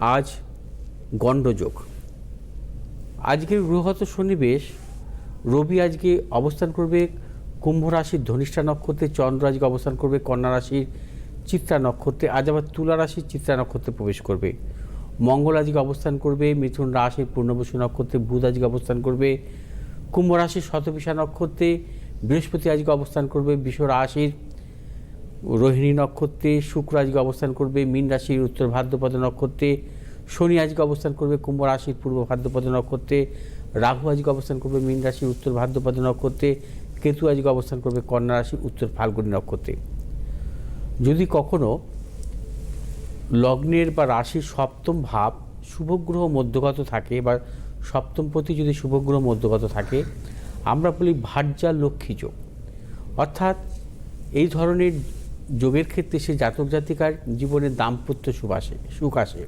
আজ গণ্ডযোগ। আজকের গ্রহগত সন্নিবেশ। রবি আজকে অবস্থান করবে কুম্ভ রাশির ধনিষ্ঠা নক্ষত্রে, চন্দ্র আজকে অবস্থান করবে কন্যা রাশির চিত্রা নক্ষত্রে, আজ আবার তুলা রাশির চিত্রা নক্ষত্রে প্রবেশ করবে। মঙ্গল আজকে অবস্থান করবে মিথুন রাশির পূর্ণবসু নক্ষত্রে, বুধ আজকে অবস্থান করবে কুম্ভ রাশির শতবিশা নক্ষত্রে, বৃহস্পতি আজকে অবস্থান করবে বিশ্ব রাশির রোহিণী নক্ষত্রে শুক্র আজকে অবস্থান করবে, মীন রাশির উত্তর ভাদ্রপদ নক্ষত্রে, শনি আজকে অবস্থান করবে কুম্ভ রাশির পূর্ব ভাদ্রপদ নক্ষত্রে, রাহু আজকে অবস্থান করবে মীন রাশির উত্তর ভাদ্রপদ নক্ষত্রে, কেতু আজকে অবস্থান করবে কন্যা রাশির উত্তর ফাল্গুনী নক্ষত্রে। যদি কখনো লগ্নের বা রাশির সপ্তম ভাব শুভগ্রহ মধ্যগত থাকে বা সপ্তম প্রতি যদি শুভগ্রহ মধ্যগত থাকে, আমরা বলি ভার্যা লক্ষ্মী যোগ। অর্থাৎ এই ধরনের যোগের ক্ষেত্রে সে জাতক জাতিকার জীবনে দাম্পত্য সুখ আসে সুখ আসে।